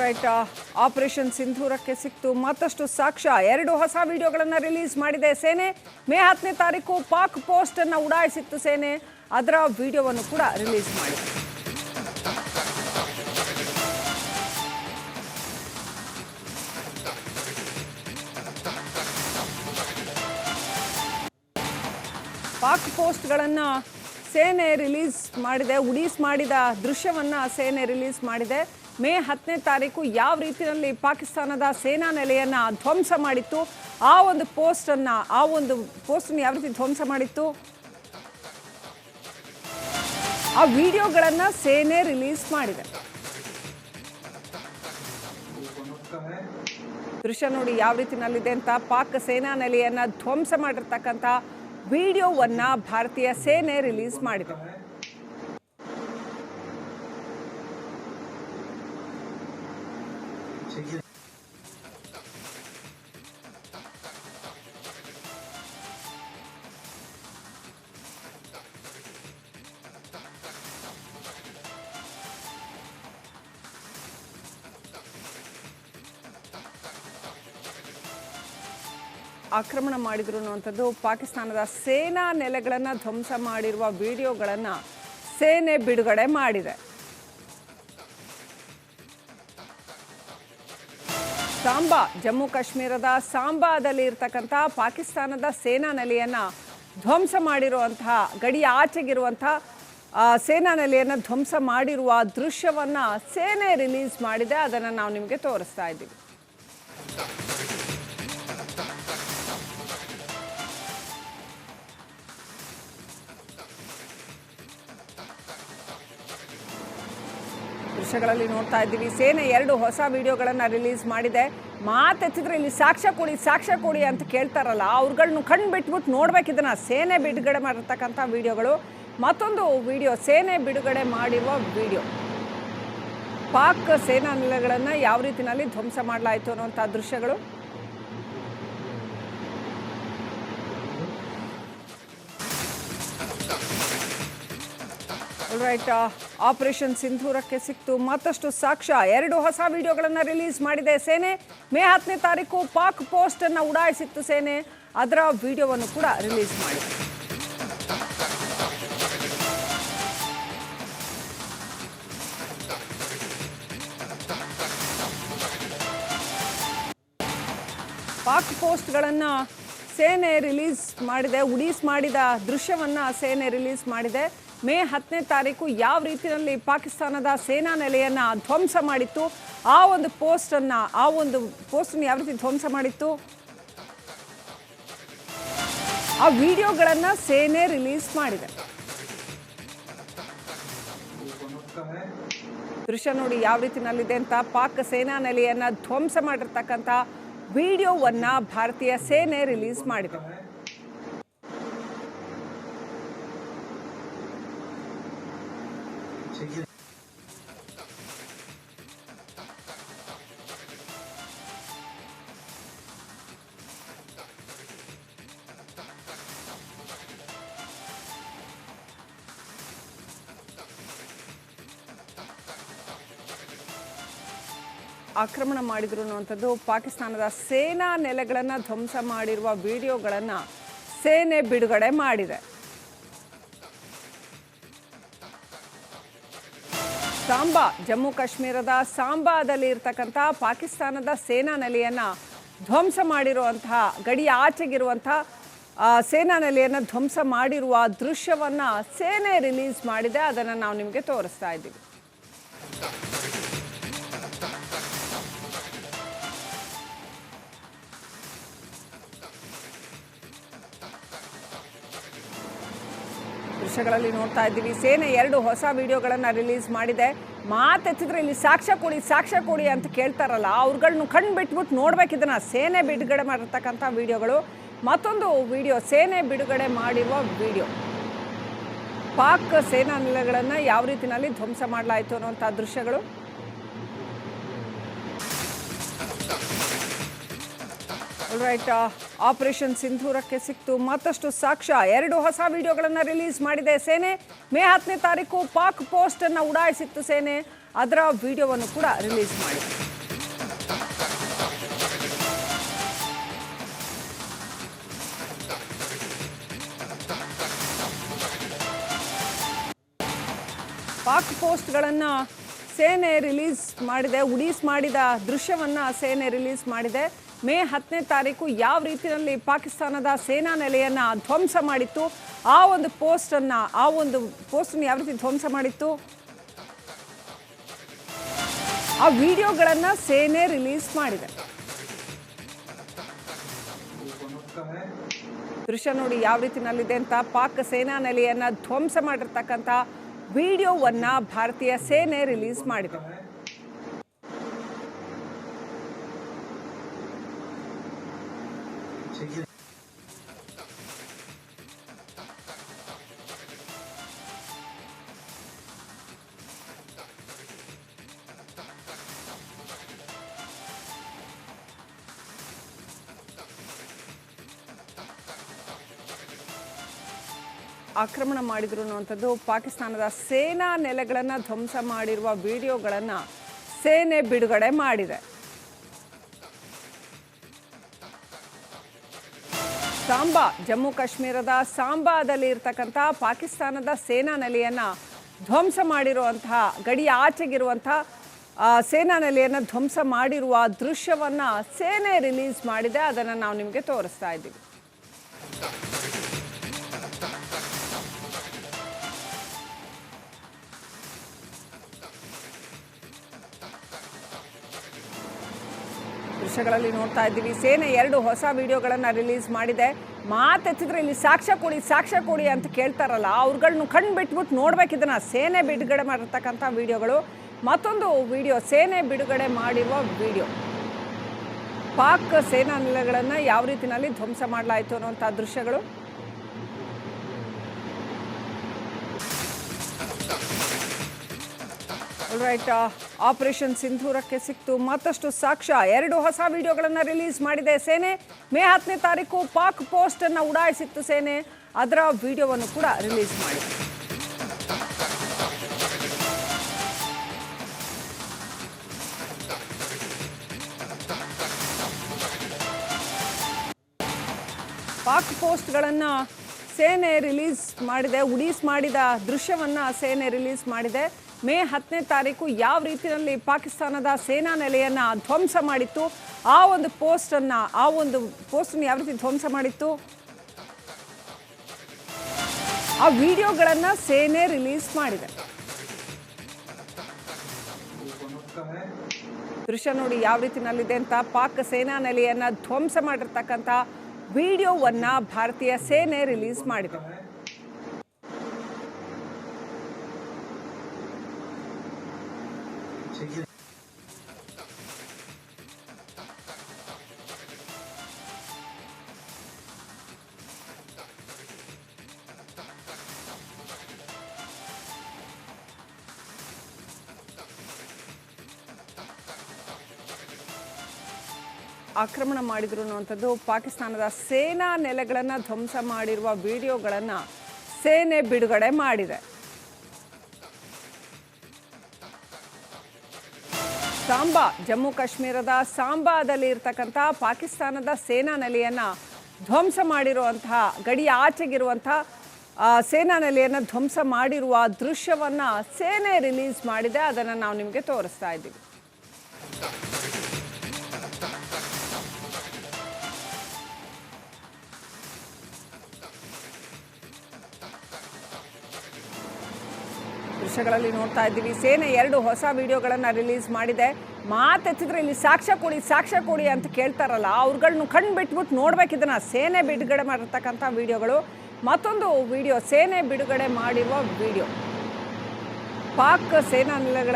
Right operation ಸಿಂಧೂರಕ್ಕೆ ಸಿಕ್ತು ಮತ್ತಷ್ಟು ಸಾಕ್ಷ್ಯ. ಎರಡು ಹೊಸ ವಿಡಿಯೋಗಳನ್ನು ರಿಲೀಸ್ ಮಾಡಿದೆ ಸೇನೆ. ಮೇ ಹತ್ತನೇ ತಾರೀಕು ಪಾಕ್ ಪೋಸ್ಟ್ ಅನ್ನು ಉಡಾಯಿಸಿತ್ತು ಸೇನೆ. ಅದರ ವಿಡಿಯೋವನ್ನು ಕೂಡ ರಿಲೀಸ್ ಮಾಡಿದೆ ಪಾಕ್ ಪೋಸ್ಟ್ಗಳನ್ನು ಸೇನೆ ರಿಲೀಸ್ ಮಾಡಿದೆ, ಉಡೀಸ್ ಮಾಡಿದ ದೃಶ್ಯವನ್ನು ಸೇನೆ ರಿಲೀಸ್ ಮಾಡಿದೆ. ಮೇ ಹತ್ತನೇ ತಾರೀಕು ಯಾವ ರೀತಿಯಲ್ಲಿ ಪಾಕಿಸ್ತಾನದ ಸೇನಾ ನೆಲೆಯನ್ನು ಧ್ವಂಸ ಮಾಡಿತ್ತು? ಆ ಒಂದು ಪೋಸ್ಟನ್ನು ಆ ಒಂದು ಪೋಸ್ಟನ್ನು ಯಾವ ರೀತಿ ಧ್ವಂಸ ಮಾಡಿತ್ತು? ಆ ವಿಡಿಯೋಗಳನ್ನು ಸೇನೆ ರಿಲೀಸ್ ಮಾಡಿದೆ. ದೃಶ್ಯ ನೋಡಿ ಯಾವ ರೀತಿನಲ್ಲಿದೆ ಅಂತ ಪಾಕ್ ಸೇನಾ ನೆಲೆಯನ್ನು ಧ್ವಂಸ ಮಾಡಿರ್ತಕ್ಕಂಥ ವಿಡಿಯೋವನ್ನು ಭಾರತೀಯ ಸೇನೆ ರಿಲೀಸ್ ಮಾಡಿದೆ. ಆಕ್ರಮಣ ಮಾಡಿದ್ರು ಅನ್ನುವಂಥದ್ದು ಪಾಕಿಸ್ತಾನದ ಸೇನಾ ನೆಲೆಗಳನ್ನು ಧ್ವಂಸ ಮಾಡಿರುವ ವಿಡಿಯೋಗಳನ್ನು ಸೇನೆ ಬಿಡುಗಡೆ ಮಾಡಿದೆ. ಸಾಂಬಾ, ಜಮ್ಮು ಕಾಶ್ಮೀರದ ಸಾಂಬಾದಲ್ಲಿ ಇರ್ತಕ್ಕಂಥ ಪಾಕಿಸ್ತಾನದ ಸೇನಾ ನೆಲೆಯನ್ನು ಧ್ವಂಸ ಮಾಡಿರುವಂತಹ ಗಡಿ ಆಚೆಗಿರುವಂತಹ ಸೇನಾ ನೆಲೆಯನ್ನು ಧ್ವಂಸ ಮಾಡಿರುವ ದೃಶ್ಯವನ್ನು ಸೇನೆ ರಿಲೀಸ್ ಮಾಡಿದೆ. ಅದನ್ನು ನಾವು ನಿಮಗೆ ತೋರಿಸ್ತಾ ಇದ್ದೀವಿ. ದೃಶ್ಯಗಳಲ್ಲಿ ನೋಡ್ತಾ ಇದ್ದೀವಿ. ಸೇನೆ ಎರಡು ಹೊಸ ವಿಡಿಯೋಗಳನ್ನು ರಿಲೀಸ್ ಮಾಡಿದೆ. ಮಾತೆತ್ತಿದ್ರೆ ಇಲ್ಲಿ ಸಾಕ್ಷ್ಯ ಕೊಡಿ ಸಾಕ್ಷ್ಯ ಕೊಡಿ ಅಂತ ಕೇಳ್ತಾರಲ್ಲ, ಅವ್ರುಗಳ್ನ ಕಣ್ಣು ಬಿಟ್ಬಿಟ್ಟು ನೋಡ್ಬೇಕು ಇದನ್ನ. ಸೇನೆ ಬಿಡುಗಡೆ ಮಾಡಿರ್ತಕ್ಕಂಥ ವಿಡಿಯೋಗಳು. ಮತ್ತೊಂದು ವಿಡಿಯೋ, ಸೇನೆ ಬಿಡುಗಡೆ ಮಾಡಿರುವ ವಿಡಿಯೋ. ಪಾಕ್ ಸೇನಾ ನೆಲೆಗಳನ್ನು ಯಾವ ರೀತಿಯಲ್ಲಿ ಧ್ವಂಸ ಮಾಡಲಾಯಿತು ಅನ್ನುವಂಥ ದೃಶ್ಯಗಳು. ರೈಟ್ ಆಪರೇಷನ್ ಸಿಂಧೂರಕ್ಕೆ ಸಿಕ್ತು ಮತ್ತಷ್ಟು ಸಾಕ್ಷ್ಯ. ಎರಡು ಹೊಸ ವಿಡಿಯೋಗಳನ್ನು ರಿಲೀಸ್ ಮಾಡಿದೆ ಸೇನೆ. ಮೇ ಹತ್ತನೇ ತಾರೀಕು ಪಾಕ್ ಪೋಸ್ಟ್ ಅನ್ನು ಉಡಾಯಿಸಿತ್ತು ಸೇನೆ. ಅದರ ವಿಡಿಯೋವನ್ನು ಕೂಡ ರಿಲೀಸ್ ಮಾಡಿದೆ. ಪಾಕ್ ಪೋಸ್ಟ್ಗಳನ್ನು ಸೇನೆ ರಿಲೀಸ್ ಮಾಡಿದೆ, ಉಡೀಸ್ ಮಾಡಿದ ದೃಶ್ಯವನ್ನು ಸೇನೆ ರಿಲೀಸ್ ಮಾಡಿದೆ. ಮೇ ಹತ್ತನೇ ತಾರೀಕು ಯಾವ ರೀತಿಯಲ್ಲಿ ಪಾಕಿಸ್ತಾನದ ಸೇನಾ ನೆಲೆಯನ್ನು ಧ್ವಂಸ ಮಾಡಿತ್ತು? ಆ ಒಂದು ಪೋಸ್ಟನ್ನು ಆ ಒಂದು ಪೋಸ್ಟನ್ನು ಯಾವ ರೀತಿ ಧ್ವಂಸ ಮಾಡಿತ್ತು? ಆ ವಿಡಿಯೋಗಳನ್ನು ಸೇನೆ ರಿಲೀಸ್ ಮಾಡಿದೆ. ದೃಶ್ಯ ನೋಡಿ ಯಾವ ರೀತಿನಲ್ಲಿದೆ ಅಂತ. ಪಾಕ್ ಸೇನಾ ನೆಲೆಯನ್ನು ಧ್ವಂಸ ಮಾಡಿರ್ತಕ್ಕಂಥ ವಿಡಿಯೋವನ್ನು ಭಾರತೀಯ ಸೇನೆ ರಿಲೀಸ್ ಮಾಡಿದೆ. ಆಕ್ರಮಣ ಮಾಡಿದ್ರು ಅನ್ನುವಂಥದ್ದು ಪಾಕಿಸ್ತಾನದ ಸೇನಾ ನೆಲೆಗಳನ್ನು ಧ್ವಂಸ ಮಾಡಿರುವ ವಿಡಿಯೋಗಳನ್ನು ಸೇನೆ ಬಿಡುಗಡೆ ಮಾಡಿದೆ. ಸಾಂಬಾ, ಜಮ್ಮು ಕಾಶ್ಮೀರದ ಸಾಂಬಾದಲ್ಲಿ ಇರ್ತಕ್ಕಂಥ ಪಾಕಿಸ್ತಾನದ ಸೇನಾ ನೆಲೆಯನ್ನು ಧ್ವಂಸ ಮಾಡಿರುವಂತಹ ಗಡಿಯ ಆಚೆಗಿರುವಂತಹ ಸೇನಾ ನೆಲೆಯನ್ನು ಧ್ವಂಸ ಮಾಡಿರುವ ದೃಶ್ಯವನ್ನು ಸೇನೆ ರಿಲೀಸ್ ಮಾಡಿದೆ. ಅದನ್ನು ನಾವು ನಿಮಗೆ ತೋರಿಸ್ತಾ ಇದ್ದೀವಿ. ದೃಶ್ಯಗಳಲ್ಲಿ ನೋಡ್ತಾ ಇದ್ದೀವಿ. ಸೇನೆ ಎರಡು ಹೊಸ ವಿಡಿಯೋಗಳನ್ನು ರಿಲೀಸ್ ಮಾಡಿದೆ. ಮಾತೆತ್ತಿದ್ರೆ ಇಲ್ಲಿ ಸಾಕ್ಷ್ಯ ಕೊಡಿ ಸಾಕ್ಷ್ಯ ಕೊಡಿ ಅಂತ ಕೇಳ್ತಾರಲ್ಲ ಅವ್ರಗಳನ್ನು ಕಣ್ಣು ಬಿಟ್ಬಿಟ್ಟು ನೋಡ್ಬೇಕು ಇದನ್ನ. ಸೇನೆ ಬಿಡುಗಡೆ ಮಾಡಿರ್ತಕ್ಕಂಥ ವಿಡಿಯೋಗಳು. ಮತ್ತೊಂದು ವಿಡಿಯೋ, ಸೇನೆ ಬಿಡುಗಡೆ ಮಾಡಿರುವ ವಿಡಿಯೋ. ಪಾಕ್ ಸೇನಾ ನೆಲೆಗಳನ್ನು ಯಾವ ರೀತಿಯಲ್ಲಿ ಧ್ವಂಸ ಮಾಡಲಾಯಿತು ಅನ್ನುವಂಥ ದೃಶ್ಯಗಳು. ರೈಟ್ ಆಪರೇಷನ್ ಸಿಂಧೂರಕ್ಕೆ ಸಿಕ್ತು ಮತ್ತಷ್ಟು ಸಾಕ್ಷ್ಯ. ಎರಡು ಹೊಸ ವಿಡಿಯೋಗಳನ್ನು ರಿಲೀಸ್ ಮಾಡಿದೆ ಸೇನೆ. ಮೇ ಹತ್ತನೇ ತಾರೀಕು ಪಾಕ್ ಪೋಸ್ಟ್ ಅನ್ನು ಉಡಾಯಿಸಿತ್ತು ಸೇನೆ. ಅದರ ವಿಡಿಯೋವನ್ನು ಕೂಡ ರಿಲೀಸ್ ಮಾಡಿದೆ. ಪಾಕ್ ಪೋಸ್ಟ್ಗಳನ್ನು ಸೇನೆ ರಿಲೀಸ್ ಮಾಡಿದೆ, ಉಡೀಸ್ ಮಾಡಿದ ದೃಶ್ಯವನ್ನು ಸೇನೆ ರಿಲೀಸ್ ಮಾಡಿದೆ. ಮೇ ಹತ್ತನೇ ತಾರೀಕು ಯಾವ ರೀತಿಯಲ್ಲಿ ಪಾಕಿಸ್ತಾನದ ಸೇನಾ ನೆಲೆಯನ್ನು ಧ್ವಂಸ ಮಾಡಿತ್ತು? ಆ ಒಂದು ಪೋಸ್ಟನ್ನು ಆ ಒಂದು ಪೋಸ್ಟನ್ನು ಯಾವ ರೀತಿ ಧ್ವಂಸ ಮಾಡಿತ್ತು? ಆ ವಿಡಿಯೋಗಳನ್ನು ಸೇನೆ ರಿಲೀಸ್ ಮಾಡಿದೆ. ದೃಶ್ಯ ನೋಡಿ ಯಾವ ರೀತಿನಲ್ಲಿದೆ ಅಂತ. ಪಾಕ್ ಸೇನಾ ನೆಲೆಯನ್ನು ಧ್ವಂಸ ಮಾಡಿರ್ತಕ್ಕಂಥ ವಿಡಿಯೋವನ್ನು ಭಾರತೀಯ ಸೇನೆ ರಿಲೀಸ್ ಮಾಡಿದೆ. ಆಕ್ರಮಣ ಮಾಡಿದ್ರು ಅನ್ನುವಂಥದ್ದು ಪಾಕಿಸ್ತಾನದ ಸೇನಾ ನೆಲೆಗಳನ್ನು ಧ್ವಂಸ ಮಾಡಿರುವ ವಿಡಿಯೋಗಳನ್ನು ಸೇನೆ ಬಿಡುಗಡೆ ಮಾಡಿದೆ. ಸಾಂಬಾ ಜಮ್ಮು ಕಾಶ್ಮೀರದ ಸಾಂಬಾದಲ್ಲಿ ಇರ್ತಕ್ಕಂಥ ಪಾಕಿಸ್ತಾನದ ಸೇನಾ ನೆಲೆಯನ್ನು ಧ್ವಂಸ ಮಾಡಿರುವಂತಹ ಗಡಿಯ ಆಚೆಗಿರುವಂತಹ ಆ, ಸೇನಾ ನೆಲೆಯನ್ನು ಧ್ವಂಸ ಮಾಡಿರುವ ದೃಶ್ಯವನ್ನು ಸೇನೆ ರಿಲೀಸ್ ಮಾಡಿದೆ. ಅದನ್ನು ನಾವು ನಿಮಗೆ ತೋರಿಸ್ತಾ ಇದ್ದೀವಿ. ದೃಶ್ಯಗಳಲ್ಲಿ ನೋಡ್ತಾ ಇದ್ದೀವಿ. ಸೇನೆ ಎರಡು ಹೊಸ ವಿಡಿಯೋಗಳನ್ನು ರಿಲೀಸ್ ಮಾಡಿದೆ. ಮಾತೆತ್ತಿದ್ರೆ ಇಲ್ಲಿ ಸಾಕ್ಷ್ಯ ಕೊಡಿ ಸಾಕ್ಷ್ಯ ಕೊಡಿ ಅಂತ ಕೇಳ್ತಾರಲ್ಲ ಅವ್ರಗಳನ್ನು ಕಣ್ಣು ಬಿಟ್ಬಿಟ್ಟು ನೋಡ್ಬೇಕು ಇದನ್ನ. ಸೇನೆ ಬಿಡುಗಡೆ ಮಾಡಿರ್ತಕ್ಕಂಥ ವಿಡಿಯೋಗಳು. ಮತ್ತೊಂದು ವಿಡಿಯೋ, ಸೇನೆ ಬಿಡುಗಡೆ ಮಾಡಿರುವ ವಿಡಿಯೋ. ಪಾಕ್ ಸೇನಾ ನೆಲೆಗಳನ್ನು ಯಾವ ರೀತಿಯಲ್ಲಿ ಧ್ವಂಸ ಮಾಡಲಾಯಿತು ಅನ್ನುವಂಥ ದೃಶ್ಯಗಳು. ರೈಟ್ ಆಪರೇಷನ್ ಸಿಂಧೂರಕ್ಕೆ ಸಿಕ್ತು ಮತ್ತಷ್ಟು ಸಾಕ್ಷ್ಯ. ಎರಡು ಹೊಸ ವಿಡಿಯೋಗಳನ್ನು ರಿಲೀಸ್ ಮಾಡಿದೆ ಸೇನೆ. ಮೇ ಹತ್ತನೇ ತಾರೀಕು ಪಾಕ್ ಪೋಸ್ಟ್ ಅನ್ನು ಉಡಾಯಿಸಿತ್ತು ಸೇನೆ. ಅದರ ವಿಡಿಯೋವನ್ನು ಕೂಡ ರಿಲೀಸ್ ಮಾಡಿದೆ. ಪಾಕ್ ಪೋಸ್ಟ್ಗಳನ್ನು ಸೇನೆ ರಿಲೀಸ್ ಮಾಡಿದೆ, ಉಡೀಸ್ ಮಾಡಿದ ದೃಶ್ಯವನ್ನು ಸೇನೆ ರಿಲೀಸ್ ಮಾಡಿದೆ. ಮೇ ಹತ್ತನೇ ತಾರೀಕು ಯಾವ ರೀತಿಯಲ್ಲಿ ಪಾಕಿಸ್ತಾನದ ಸೇನಾ ನೆಲೆಯನ್ನು ಧ್ವಂಸ ಮಾಡಿತ್ತು, ಆ ಒಂದು ಪೋಸ್ಟನ್ನು ಆ ಒಂದು ಪೋಸ್ಟನ್ನು ಯಾವ ರೀತಿ ಧ್ವಂಸ ಮಾಡಿತ್ತು? ಆ ವಿಡಿಯೋಗಳನ್ನು ಸೇನೆ ರಿಲೀಸ್ ಮಾಡಿದೆ. ದೃಶ್ಯ ನೋಡಿ ಯಾವ ರೀತಿನಲ್ಲಿದೆ ಅಂತ, ಪಾಕ್ ಸೇನಾ ನೆಲೆಯನ್ನು ಧ್ವಂಸ ಮಾಡಿರ್ತಕ್ಕಂಥ ವಿಡಿಯೋವನ್ನ ಭಾರತೀಯ ಸೇನೆ ರಿಲೀಸ್ ಮಾಡಿದೆ. ಆಕ್ರಮಣ ಮಾಡಿದ್ರು ಅನ್ನುವಂಥದ್ದು ಪಾಕಿಸ್ತಾನದ ಸೇನಾ ನೆಲೆಗಳನ್ನು ಧ್ವಂಸ ಮಾಡಿರುವ ವಿಡಿಯೋಗಳನ್ನು ಸೇನೆ ಬಿಡುಗಡೆ ಮಾಡಿದೆ. ಸಾಂಬಾ ಜಮ್ಮು ಕಾಶ್ಮೀರದ ಸಾಂಬಾದಲ್ಲಿ ಇರ್ತಕ್ಕಂಥ ಪಾಕಿಸ್ತಾನದ ಸೇನಾ ನೆಲೆಯನ್ನು ಧ್ವಂಸ ಮಾಡಿರುವಂತಹ ಗಡಿಯ ಆಚೆಗಿರುವಂತಹ ಆ, ಸೇನಾ ನೆಲೆಯನ್ನು ಧ್ವಂಸ ಮಾಡಿರುವ ದೃಶ್ಯವನ್ನು ಸೇನೆ ರಿಲೀಸ್ ಮಾಡಿದೆ. ಅದನ್ನು ನಾವು ನಿಮಗೆ ತೋರಿಸ್ತಾ ಇದ್ದೀವಿ. ದೃಶ್ಯಗಳಲ್ಲಿ ನೋಡ್ತಾ ಇದ್ದೀವಿ. ಸೇನೆ ಎರಡು ಹೊಸ ವಿಡಿಯೋಗಳನ್ನು ರಿಲೀಸ್ ಮಾಡಿದೆ. ಮಾತೆತ್ತಿದ್ರೆ ಇಲ್ಲಿ ಸಾಕ್ಷ್ಯ ಕೊಡಿ ಸಾಕ್ಷ್ಯ ಕೊಡಿ ಅಂತ ಕೇಳ್ತಾರಲ್ಲ, ಅವ್ರುಗಳ್ನ ಕಣ್ಣು ಬಿಟ್ಬಿಟ್ಟು ನೋಡ್ಬೇಕು ಇದನ್ನ. ಸೇನೆ ಬಿಡುಗಡೆ ಮಾಡಿರ್ತಕ್ಕಂಥ ವಿಡಿಯೋಗಳು. ಮತ್ತೊಂದು ವಿಡಿಯೋ, ಸೇನೆ ಬಿಡುಗಡೆ ಮಾಡಿರುವ ವಿಡಿಯೋ. ಪಾಕ್ ಸೇನಾ ನೆಲೆಗಳ